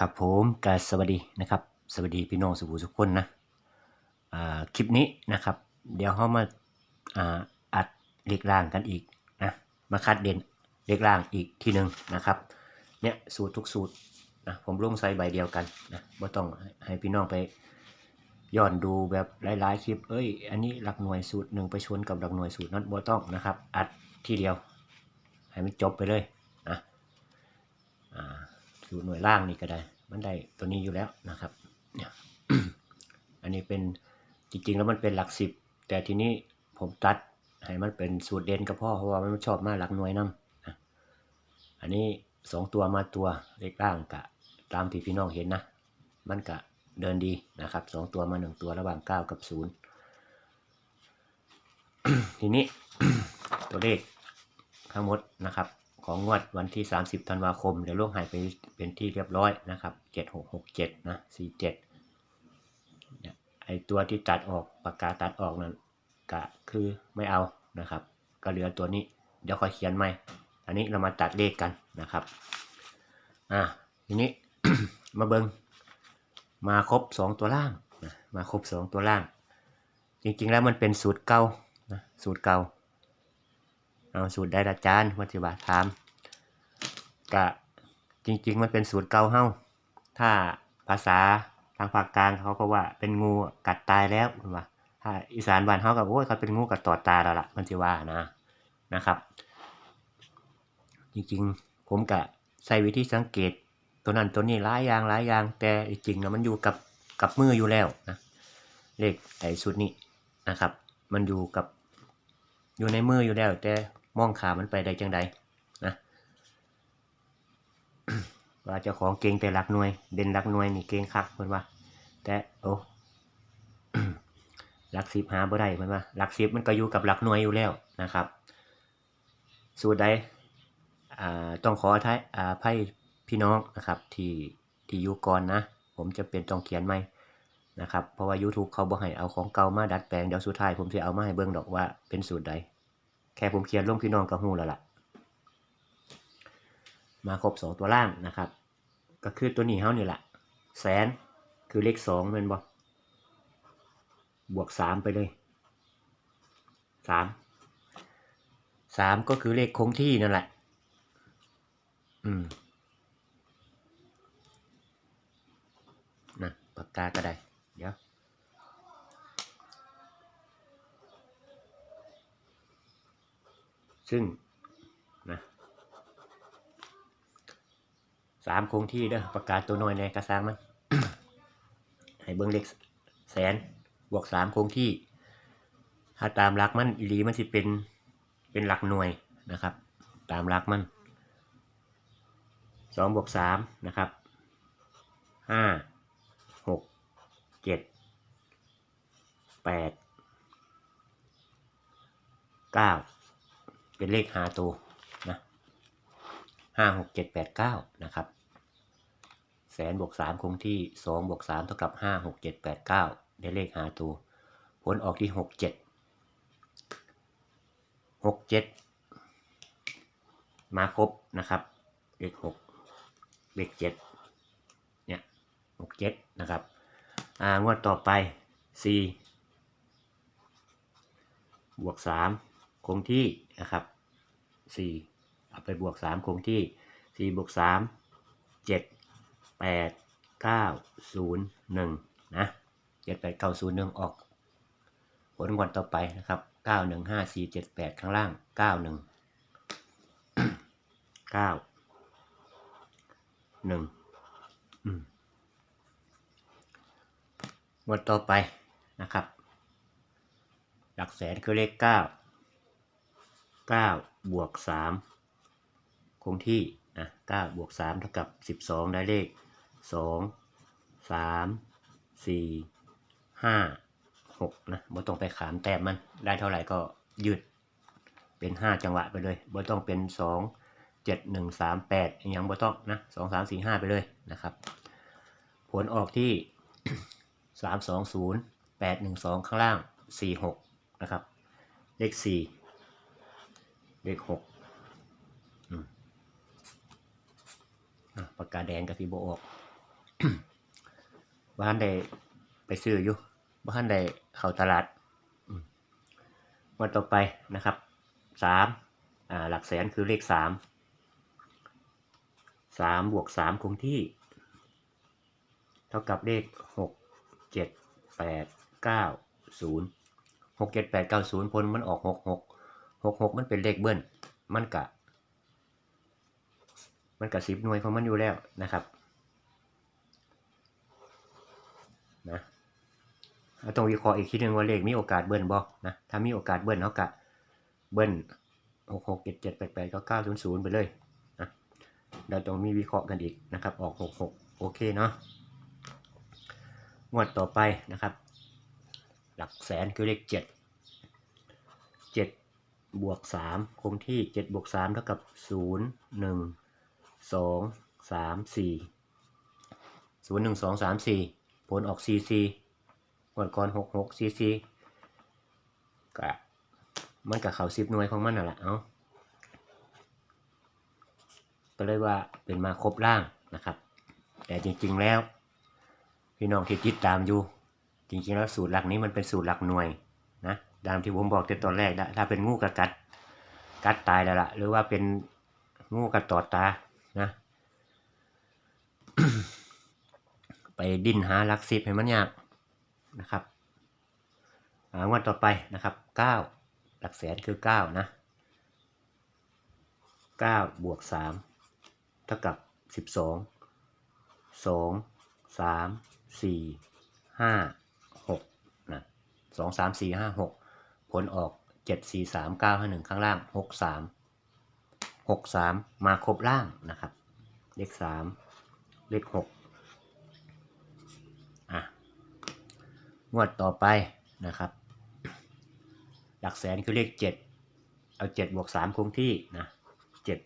ครับผมกาสวัสดีนะครับ สวัสดีพี่น้องสุภูทุกคนนะคลิปนี้นะครับ เดี๋ยวเรามาอ,าอัดเล็กล่างกันอีกนะมาคัดเด่นเล็กล่างอีกทีหนึ่งนะครับเนี่ยสูตรทุกสูตรนะผมลงใส่ใบเดียวกันนะไม่ต้องให้พี่น้องไปย้อนดูแบบหลายๆคลิปเอ้ย อันนี้หลักหน่วยสูตรหนึ่งไปชนกับหลักหน่วยสูตรนั้นบ่ต้องนะครับ อัดทีเดียว ให้มันจบไปเลยนะอ่า สูตรหน่วยล่างนี่ก็ได้ มันได้ตัวนี้อยู่แล้วนะครับเนี่ยอันนี้เป็นจริงๆแล้วมันเป็นหลักสิบแต่ทีนี้ผมตัดให้มันเป็นสูตรเด่นกับพ่อเพราะว่ามันชอบมากหลักหน่วยนำนอันนี้สองตัวมาตัวเลขล่างกะตามที่พี่น้องเห็นนะ มันกะเดินดีนะครับสองตัวมาหนึ่งตัวระหว่างเก้ากับศูนย์ทีนี้ตัวเลขทั้งหมดนะครับ ของงวดวันที่ 30 ธันวาคมเดี๋ยวล่วงหายไปเป็นที่เรียบร้อยนะครับ 7667 นะ 47เนี่ยไอตัวที่ตัดออกปากกาตัดออกนั้นก็คือไม่เอานะครับ ก็เหลือตัวนี้เดี๋ยวค่อยเขียนใหม่ อันนี้เรามาตัดเลขกันนะครับ อ่าทีนี้ มาเบิงมาครบ 2 ตัวล่างนะมาครบ 2 ตัวล่าง จริงๆแล้วมันเป็นสูตรเก่านะสูตรเก่า เอาสูตรได้ละจานวัติบาถามกะจริง ๆ มันเป็นสูตรเก่าเฮาถ้าภาษาทางภาคกลางเขาก็ว่าเป็นงูกัดตายแล้วว่าถ้าอีสานบ้านเฮาก็โอ้ยเขาเป็นงูกัดตอดตาแล้วล่ะมันสิว่านะนะครับ จริงๆ ผมกะใส่วิธีสังเกต ตัวนั้นตัวนี้หลายอย่างหลายอย่าง แต่จริงๆแล้วมันอยู่กับกับมืออยู่แล้วนะเลขไอ้สุดนี้นะครับ มันอยู่กับอยู่ในมืออยู่แล้วแต่ มองขามันไปได้จังใดนะว่าเจ้าของเก่งแต่หลักหน่วย เด่นหลักหน่วยนี่เก่งคักเพิ่นว่า แต่โอ้หลักสิบหาบ่ได้เพิ่นว่าหลักสิบมันก็อยู่กับหลักหน่วยอยู่แล้วนะครับ สูตรใดอ่าต้องขออภัยอ่พี่น้องนะครับที่ที่อยู่ก่อนนะ ผมจะเป็นต้องเขียนใหมนะครับเพราะว่า YouTube เขาบ่ให้เอาของเก่ามาดัดแปลงเดี๋ยวสุดท้ายผมจะเอามาให้เบิ่งดอกว่าเป็นสูตรใด แค่ผมเขียนลงพี่น้องก็ฮู้แล้วล่ะ มาครบสองตัวล่างนะครับ ก็คือตัวนี้เฮานี่แหละแสนคือเลขสองแม่นบ่บวกสามไปเลยสามสามก็คือเลขคงที่นั่นแหละ อืมนะปากกาก็ได้ เดี๋ยว ซึ่งนะสามคงที่เด้อประกาศตัวน้อยในกระซังมันให้เบิ้งเลขแสนบวกสามคงที่ ถ้าตามหลักมันอีหลีมันสิเป็นเป็นหลักหน่วยนะครับ ตามหลักมันสองบวกสามนะครับห้าหกเจ็ดแปดเก้า เป็นเลขหาตัวนะห้าหกเจ็ดแปดเก้านะครับ แสนบวกสามคงที่สองบวกสามเท่ากับห้าหกเจ็ดแปดเก้าได้เลขหาตัว ผลออกที่หกเจ็ดหกเจ็ดมาครบนะครับ เลขหกเลขเจ็ดเนี่ยหกเจ็ดนะครับ อ่างวดต่อไปสี่บวกสาม คงที่นะครับสี่เอาไปบวกสามคงที่สี่บวกสามเจ็ดแปดเก้าศูนย์หนึ่งนะเจ็ดแปดเก้าศูนย์หนึ่งออก ผลงวดต่อไปนะครับเก้าหนึ่งห้าสี่เจ็ดแปดข้างล่างเก้าหนึ่งเก้าหนึ่งอืมงวดต่อไปนะครับ หลักแสนคือเลขเก้าเก้าบวกสามคงที่นะเก้าบวกสามเท่ากับสิบสองได้เลขสองสามสี่ห้าหกนะบ่ต้องไปขามแต้มมันได้เท่าไหร่ก็ยืดเป็นห้าจังหวะไปเลยบ่ต้องเป็นสองเจ็ดหนึ่งสามแปดยังบ่ต้องนะสองสามสี่ห้าไปเลยนะครับ ผลออกที่สามสองศูนย์แปดหนึ่งสองข้างล่างสี่หกนะครับ เลขสี่ เลขหกอืมอะปากกาแดงกับสีโบออกบ้านได้ไปซื้ออยู่บ้านได้เข้าตลาดมงวันต่อไปนะครับสามหลักแสนคือเลขสามสามบวกสามคงที่ เท่ากับเลขหกเจ็ดแปดเก้าศูนย์หกเจ็ดแปดเก้าศูนย์พลมันออกหกหก หกหกมันเป็นเลขเบิ้ลมันกะ มันกะสิบหน่วยของมันอยู่แล้วนะครับนะเราต้องวิเคราะห์อีกทีหนึ่งว่าเลขมีโอกาสเบิ้ลบ่นะถ้ามีโอกาสเบิ้ลเขากะเบิ้ลหกหกเจ็ดเจ็ดแปดแปดเก้าเก้าศูนย์ศูนย์ไปเลยนะเราต้องมีวิเคราะห์กันอีกนะครับ ออกหกหกโอเคเนาะงวดต่อไปนะครับ หลักแสนคือเลขเจ็ด บวกสามคงที่เจ็ดบวกสามเท่ากับศูนย์หนึ่งสองสามสี่ศูนย์หนึ่งสองสามสี่ผลออกซีซีงวดก่อนหกหกซีซีกะมันกับเขาสิบหน่วยของมันน่ะแหละเอาก็เลยว่าเป็นมาครบล่างนะครับ แต่จริงๆแล้ว พี่น้องที่ติดตามอยู่ จริงๆแล้วสูตรหลักนี้มันเป็นสูตรหลักหน่วย ตามที่ผมบอกแต่ตอนแรกนะถ้าเป็นงูกระกัด กัดตายแล้วล่ะหรือว่าเป็นงูกระตอดตานะไปดิ้นหาลักสิบให้มันยากนะครับงวดต่อไปนะครับเก้าหลักแสนคือเก้านะเก้าบวกสามเท่ากับสิบสองสองสามสี่ห้าหกนะสองสามสี่ห้าหก ลออกเจ็ดสี่สามเก้าห้าหนึ่งข้างล่างหกสามหกสามมาครบล่างนะครับ เลขสามเลขหกอะ งวดต่อไปนะครับ หลักแสนคือเลขเจ็ดเอาเจ็ดบวกสามคงที่นะเจ็ด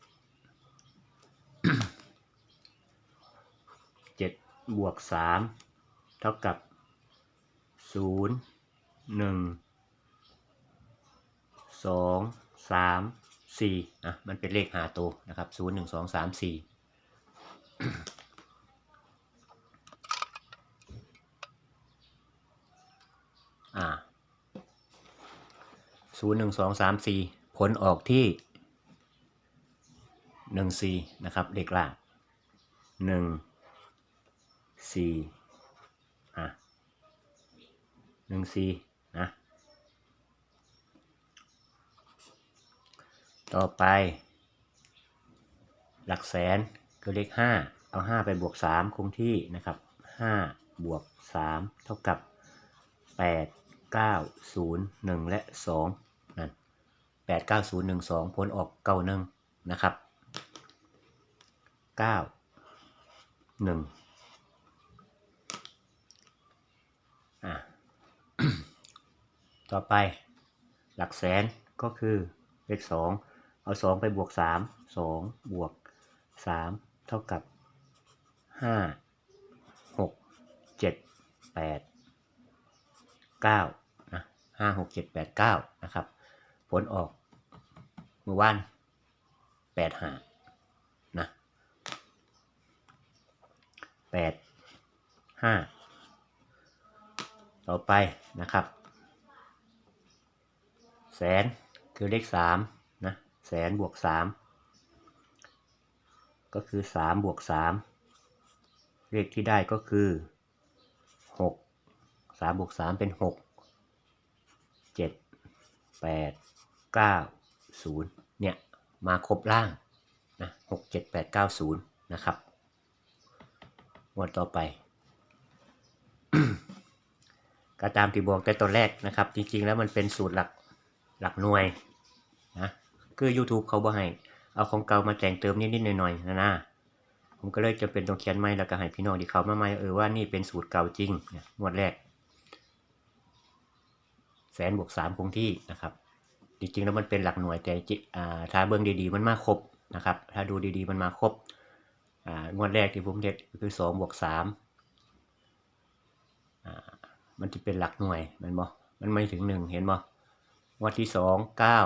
เจ็ดบวกสามเท่ากับศูนย์หนึ่ง สองสามสี่อะมันเป็นเลขหาตัวนะครับศูนย์หนึ่งสองสามสี่อ่าศูนย์หนึ่งสองสามสี่ผลออกที่หนึ่งสี่นะครับเลขล่างหนึ่งสี่อะหนึ่งสี่นะ ต่อไป หลักแสนคือเลขห้าเอาห้าไปบวกสามคงที่นะครับห้าบวกสามเท่ากับแปดเก้าศูนย์หนึ่งและสองนั่นแปดเก้าศูนย์หนึ่งสองผลออกเก้าหนึ่งนะครับเก้าหนึ่งอะต่อไปหลักแสนก็คือเลขสอง เอาสองไปบวกสามสองบวกสามเท่ากับห้าหกเจ็ดแปดเก้านะห้าหกเจ็ดแปดเก้านะครับ ผลออกมือว่านแปดหานะแปดห้าต่อไปนะครับ แสนคือเลขสาม แสนบวกสามก็คือสามบวกสามเลขที่ได้ก็คือหกสามบวกสามเป็นหกเจ็ดแปดเก้าศูนย์เนี่ย มาครบล่างนะหกเจ็ดแปดเก้าศูนย์นะครับงวดต่อไปก็ตามที่บอกแต่ตอนแรกนะครับ จริงๆแล้วมันเป็นสูตรหลักหลักหน่วยนะ คือ YouTube เขาบ่ให้เอาของเก่ามาแต่งเติมนิดๆหน่อยๆนะนะผมก็เลยจะเป็นต้องเขียนใหม่แล้วก็ให้พี่น้องที่เขามาใหม่เออว่านี่เป็นสูตรเก่าจริงเนี่ยงวดแรก แสนบวกสามคงที่นะครับ จริงๆแล้วมันเป็นหลักหน่วยแต่จิอ่าถ้าเบิ่งดีๆ มันมาครบนะครับ ถ้าดูดีๆมันมาครบอ่างวดแรกที่ผมเด็ดคือสองบวกสามอ่ามันจะเป็นหลักหน่วยมันบ่มันไม่ถึงหนึ่งเห็นบ่งวัดที่สองเก้า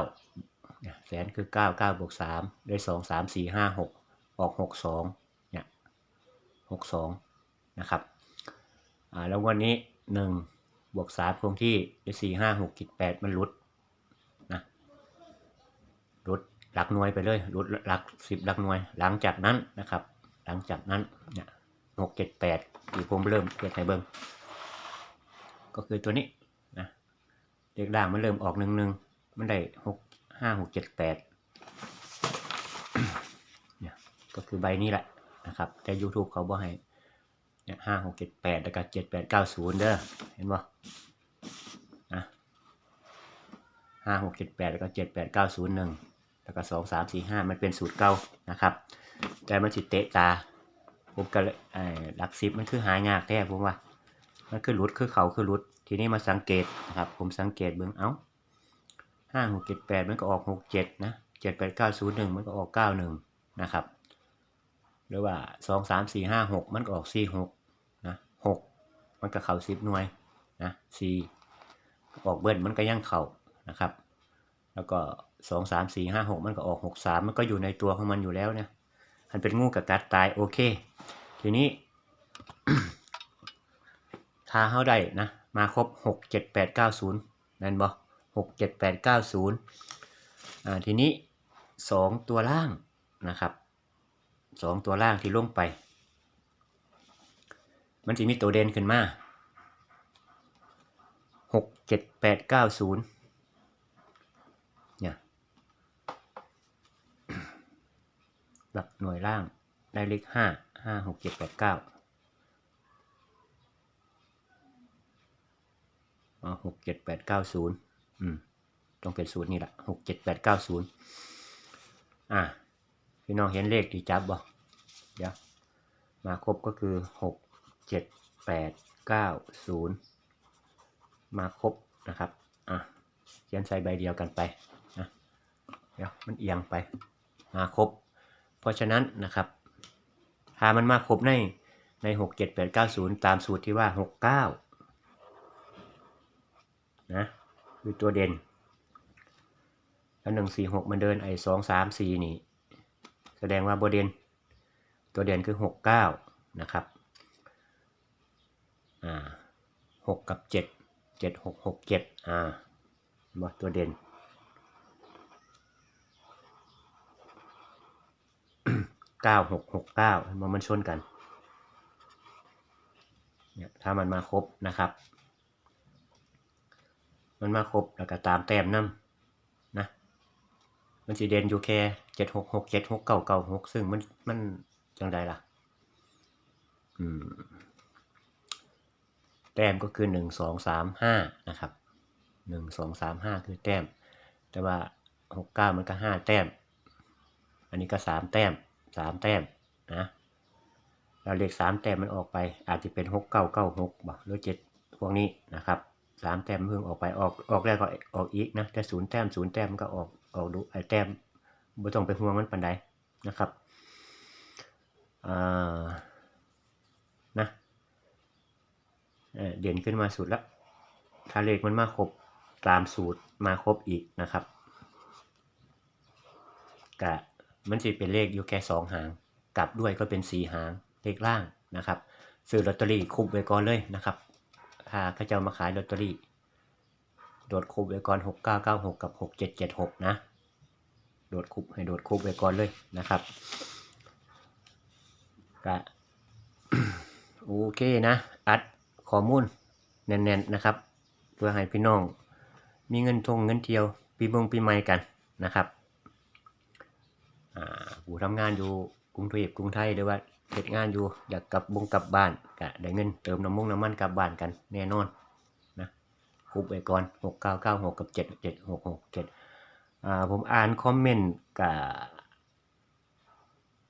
แสนคือเก้าเก้าบวกสามได้สองสามสี่ห้าหกออกหกสองเนี่ยหกสองนะครับอ่าแล้ววันนี้หนึ่งบวกสามคงที่ได้สี่ห้าหกกิดแปดมันหลุดนะหลุดหลักหน่วยไปเลยหลุดหลักสิบหลักหน่วย หลังจากนั้นนะครับ หลังจากนั้นเนี่ยหกเจ็ดแปดที่ผมเริ่มเกิดให้เบิ้งก็คือตัวนี้นะเลขล่างมันเริ่มออกหนึ่งหนึ่งมันได้หก ห้าหกเจ็ดแปดเนี่ยก็คือใบนี้แหละนะครับ แต่ YouTube เขาบอกให้เนี่ยห้าหกเจ็ดแปดแล้วก็เจ็ดแปดเก้าศูนย์เด้อเห็นบ่นะห้าหกเจ็ดแปดแล้วก็เจ็ดแปดเก้าศูนย์หนึ่งแล้วก็สองสามสี่ห้ามันเป็นสูตรเก่านะครับ แต่มันสิเตะตา ผมก็เลยเอ่อหลักสิบมันคือหายากแท้ผมว่า มันคือหลุดคือเขาคือหลุด ทีนี้มาสังเกตนะครับ ผมสังเกตเบื้องเอ้า ห้าหกเจ็ดแปดมันก็ออกหกเจ็ดนะเจ็ดแปดเก้าศูนย์หนึ่งมันก็ออกเก้าหนึ่งนะครับ หรือว่าสองสามสี่ห้าหกมันก็ออกสี่หกนะหกมันก็เข่าสิบหน่วยนะสี่ออกเบิ้ลมันก็ย่างเข่านะครับ แล้วก็สองสามสี่ห้าหกมันก็ออกหกสามมันก็อยู่ในตัวของมันอยู่แล้วเนี่ยมันเป็นงูกับกัดตายโอเค ทีนี้ถ้าเข้าได้นะ มาครบหกเจ็ดแปดเก้าศูนย์นั่นบอ 6 7 8 9 0อ่าทีนี้ 2 ตัวล่างนะครับ 2 ตัวล่างที่ล่วงไป มันจะมีตัวเด่นขึ้นมา 6 7 8 9 0เนี่ยหลักหน่วยล่างได้เลข 5 5 6 7 8 9หกเจ็ดแปดเก้าศูนย์ อืมต้องเป็นศูนย์นี่แหละหกเจ็ดแปดเก้าศูนย์อะพี่น้องเห็นเลขที่จับบ่เดี๋ยวมาครบก็คือหกเจ็ดแปดเก้าศูนย์มาครบนะครับอะเขียนใส่ใบเดียวกันไปนะเดี๋ยวมันเอียงไป มาครบ เพราะฉะนั้นนะครับถ้ามันมาครบในในหกเจ็ดแปดเก้าศูนย์ตามสูตรที่ว่าหกเก้านะ คือตัวเด่นแล้วหนึ่งสี่หกมันเดินไอ้สองสามสี่นี่แสดงว่าโบเด่นตัวเด่นคือหกเก้านะครับอ่าหกกับเจ็ดเจ็ดหกหกเจ็ดอ่าบอตัวเด่นเก้าหกหกเก้ามันมันชนกันเนี่ยถ้ามันมาครบนะครับ มันมาครบแล้วก็ตามแต้มน้ำนะมันสีเด่นอยู่แค่เจ็ดหกหกเจ็ดหกเก้าเก้าหกซึ่งมันมันจังใดล่ะ อืมแต้มก็คือหนึ่งสองสามห้านะครับหนึ่งสองสามห้าคือแต้ม แต่ว่าหกเก้ามันก็ห้าแต้ม อันนี้ก็สามแต้มสามแต้มนะแล้วเลขสามแต้มมันออกไป อาจจะเป็นหกเก้าเก้าหกหรือเจ็ดพวกนี้นะครับ สามแต้มเพิ่งออกไปออกออกแรกก็ออกอีกนะแต่ศูนย์แต้มศูนย์แต้มมันก็ออกออกดูไอแต้มไม่ต้องไปห่วงมันปันใดนะครับอ่านะเเด่นขึ้นมาสุดแล้วถ้าเลขมันมาครบตามสูตรมาครบอีกนะครับกะมันจะเป็นเลขอยู่แค่สองหาง กลับด้วยก็เป็นสี่หางเลขล่างนะครับ ซื้อลอตเตอรี่คุบไว้ก่อนเลยนะครับาเข้าเจ้ามาขายลอตเตอรี่ โดดคุบไว้ก่อนหกเก้าเก้าหกกับหกเจ็ดเจ็ดหกนะ โดดคุบให้โดดคุบไว้ก่อนเลยนะครับก็โอเคนะ อัดข้อมูลแน่นๆนะครับ เพื่อให้พี่น้อง มีเงินทงเงินเที่ยวปีบงปีใหม่กันนะครับ อ่าผู้ทำงานอยู่กรุงเทพกรุงไทยหรือว่า เฮ็ดงานอยู่อยากกลับบงกลับบ้านก็ได้เงินเติมน้ำมุงน้ำมันกลับบ้านกันแน่นอนนะคุบไว้ก่อนหกเก้าเก้าหกกับเจ็ดเจ็ดหกหกเจ็ดอ่าผมอ่านคอมเมนต์กับ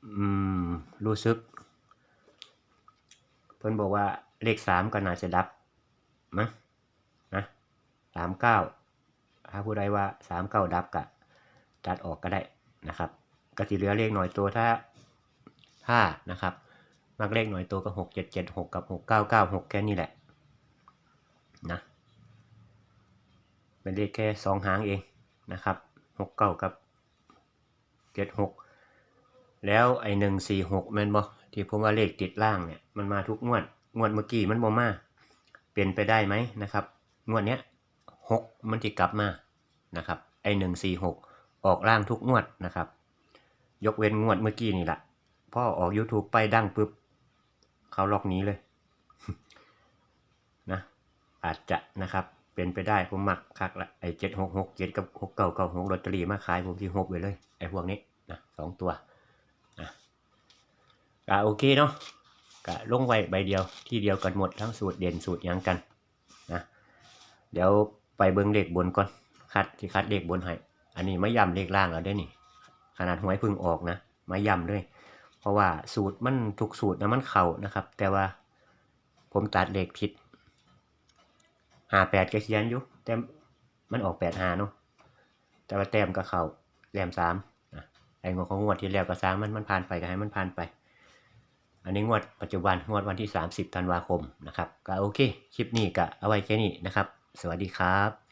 อืมรู้สึก เพิ่นบอกว่าเลขสามก็น่าจะดับมั้งนะสามเก้าถ้าผู้ใดว่าสามเก้าดับกะตัดออกก็ได้นะครับก็สิเหลือเลขหน่อยตัวถ้า ถ้านะครับมักเลขหน่อยตัวก็หกเจ็ดเจ็ดหกกับหกเก้าเก้าหกแค่นี้แหละนะเป็นเลขแค่สองหางเองนะครับหกเก้ากับเจ็ดหกแล้วไอ้หนึ่งสี่หกแม่นบ่ที่ผมว่าเลขติดล่างเนี่ยมันมาทุกงวดงวดเมื่อกี้มันบ่มาเป็นไปได้ไหมนะครับงวดเนี้ยหกมันจะกลับมานะครับไอหนึ่งสี่หกออกล่างทุกงวดนะครับ ยกเว้นงวดเมื่อกี้นี่แหละ พ่อออก YouTube ไปดังปุ๊บเขาล็อกนี้เลยนะอาจจะนะครับเป็นไปได้ผมมักคักละไอเจ็ดหกหกเจ็ดกับหกเก้าเก้าหกลอตเตอรี่มาขายผมที่หกไปเลยไอพวกนี้นะสองตัวนะก็โอเคเนาะก็ลงไว้ใบเดียวที่เดียวกันหมดทั้งสูตรเด่นสูตรยังกันนะเดี๋ยวไปเบิ้งเลขบนก่อนคัดที่คัดเลขบนให้อันนี้ไม่ย้ำเลขล่างแล้วได้นี่ขนาดหวยพึ่งออกนะไม่ย้ำเลย เพราะว่าสูตรมันถูกสูตรนะมันเข่านะครับ แต่ว่าผมตัดเลขผิดหาแปดก็เขียนอยู่แต่มันออกแปดหาเนาะแต่ว่าแต้มก็เข่าแต้มสามไอ้งวดของงวดที่แล้วก็สร้างมันมันผ่านไปก็ให้มันผ่านไป อันนี้งวดปัจจุบันงวดวันที่ 30ธันวาคมนะครับก็โอเค คลิปนี้ก็เอาไว้แค่นี้นะครับ สวัสดีครับ